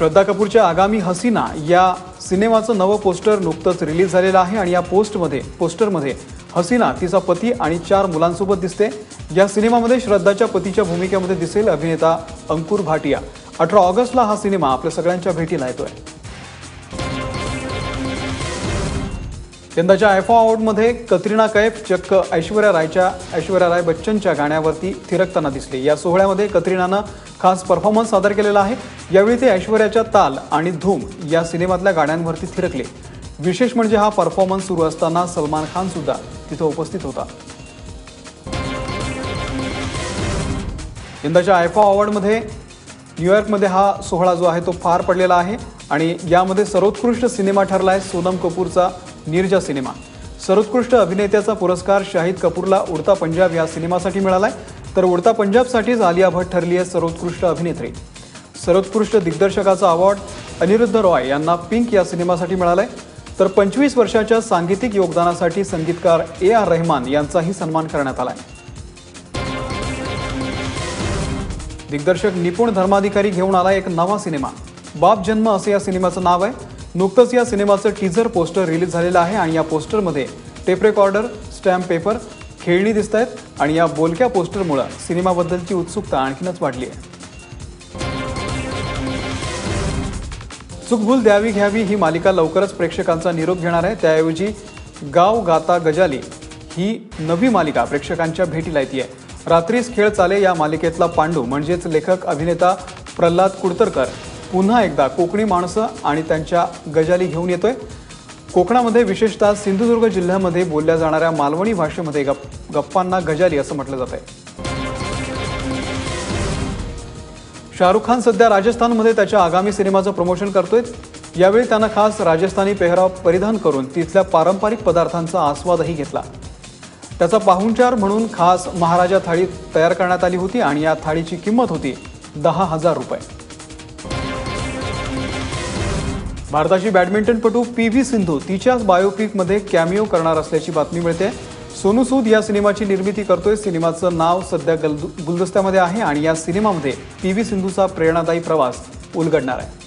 श्रद्धा कपूरच्या आगामी हसीना या सिनेमाचं नवं पोस्टर नुकतंच रिलीज झालेलं आहे आणि या पोस्टमध्ये पोस्टरमध्ये हसीना तिचा पती आणि चार मुलांसोबत दिसते. या सिनेमामध्ये श्रद्धाच्या पतीच्या भूमिकेमध्ये दिसेल अभिनेता अंकुर भाटिया. अठरा ऑगस्टला हा सिनेमा आपल्या सगळ्यांच्या भेटीला येतोय. यंदाच्या आयफा अवॉर्डमध्ये कतरिना कैफ चक्क ऐश्वर्या रायच्या ऐश्वर्या राय बच्चनच्या गाण्यावरती थिरकताना दिसली. या सोहळ्यामध्ये कतरिनानं खास परफॉर्मन्स सादर केलेला आहे. यावेळी ते ऐश्वर्याच्या ताल आणि धूम या सिनेमातल्या गाण्यांवरती थिरकले. विशेष म्हणजे हा परफॉर्मन्स सुरू असताना सलमान खान सुद्धा तिथं उपस्थित होता. यंदाच्या आयफा अवॉर्डमध्ये न्यूयॉर्कमध्ये हा सोहळा जो आहे तो फार पडलेला आहे. आणि यामध्ये सर्वोत्कृष्ट सिनेमा ठरला आहे सोनम कपूरचा. नीरजा सिनेमा. सर्वोत्कृष्ट अभिनेत्याचा पुरस्कार शाहिद कपूरला उडता पंजाब या सिनेमासाठी मिळालाय. तर उडता पंजाबसाठीच आलिया भट ठरली आहे सर्वोत्कृष्ट अभिनेत्री. सर्वोत्कृष्ट दिग्दर्शकाचा अवॉर्ड अनिरुद्ध रॉय यांना पिंक या सिनेमासाठी मिळालाय. तर पंचवीस वर्षाच्या सांगीतिक योगदानासाठी संगीतकार ए आर रहमान यांचाही सन्मान करण्यात आलाय. दिग्दर्शक निपुण धर्माधिकारी घेऊन आला एक नवा सिनेमा. बाप जन्म असं या सिनेमाचं नाव आहे. नुकतंच या सिनेमाचं टीझर पोस्टर रिलीज झालेलं आहे आणि या पोस्टरमध्ये टेप रेकॉर्डर स्टॅम्प पेपर खेळणी दिसत आहेत आणि या बोलक्या पोस्टरमुळं सिनेमाबद्दलची उत्सुकता आणखीनच वाढली आहे. चुकभूल द्यावी घ्यावी ही मालिका लवकरच प्रेक्षकांचा निरोप घेणार आहे. त्याऐवजी गाव गाता गजाली ही नवी मालिका प्रेक्षकांच्या भेटीला येते आहे रात्रीस खेळ चाले या मालिकेतला पांडू म्हणजेच लेखक अभिनेता प्रल्हाद कुडतरकर. पुन्हा एकदा कोकणी माणसं आणि त्यांच्या गजाली घेऊन येतोय. कोकणामध्ये विशेषतः सिंधुदुर्ग जिल्ह्यामध्ये बोलल्या जाणाऱ्या मालवणी भाषेमध्ये गप गप्पांना गजाली असं म्हटलं जात आहे शाहरुख खान सध्या राजस्थानमध्ये त्याच्या आगामी सिनेमाचं प्रमोशन करतोय. यावेळी त्यानं खास राजस्थानी पेहराव परिधान करून तिथल्या पारंपरिक पदार्थांचा आस्वादही घेतला. त्याचा पाहुणचार म्हणून खास महाराजा थाळी तयार करण्यात आली होती आणि या थाळीची किंमत होती दहा हजार रुपये. भारताची बॅडमिंटनपटू पी व्ही सिंधू तिच्याच बायोपिकमध्ये कॅमिओ करणार असल्याची बातमी मिळते. सोनू सूद या सिनेमाची निर्मिती करतोय. सिनेमाचं नाव सध्या गल गुलदस्त्यामध्ये आहे आणि या सिनेमामध्ये पी व्ही सिंधूचा प्रेरणादायी प्रवास उलगडणार आहे.